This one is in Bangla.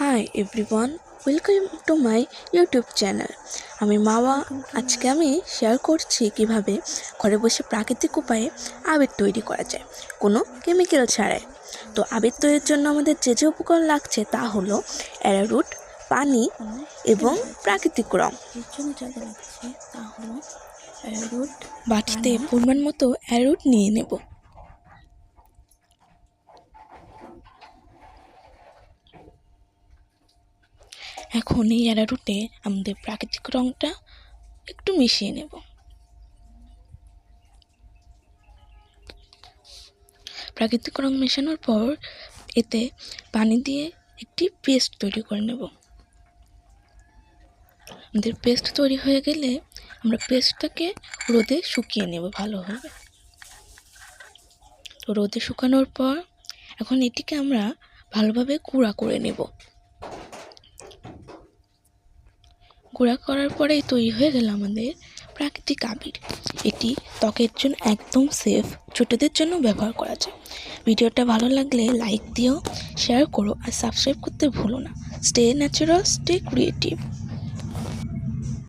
Hi everyone welcome to my YouTube channel আমি মাওয়া। আজকে আমি শেয়ার করছি কীভাবে ঘরে বসে প্রাকৃতিক উপায়ে আবির তৈরি করা যায় কোনো কেমিক্যাল ছাড়াই। তো আবির তৈরির জন্য আমাদের যে যে উপকরণ লাগছে তা হলো অ্যারারুট পানি এবং প্রাকৃতিক রং। এর জন্য যা যা লাগছে তা হলো অ্যারোট বাটিতে পরিমাণ মতো অ্যারারুট নিয়ে নেব। এখন এই অ্যারারুটে আমাদের প্রাকৃতিক রংটা একটু মিশিয়ে নেব। প্রাকৃতিক রং মেশানোর পর এতে পানি দিয়ে একটি পেস্ট তৈরি করে নেব। আমাদের পেস্ট তৈরি হয়ে গেলে আমরা পেস্টটাকে রোদে শুকিয়ে নেব ভালোভাবে। তো রোদে শুকানোর পর এখন এটিকে আমরা ভালোভাবে গুঁড়া করে নেব। গুঁড়া করার পরেই তৈরি হয়ে গেল আমাদের প্রাকৃতিক আবির। এটি ত্বকের জন্য একদম সেফ ছোটদের জন্য ব্যবহার করা যায়। ভিডিওটা ভালো লাগলে লাইক দিও শেয়ার করো আর সাবস্ক্রাইব করতে ভুলো না। Stay natural stay creative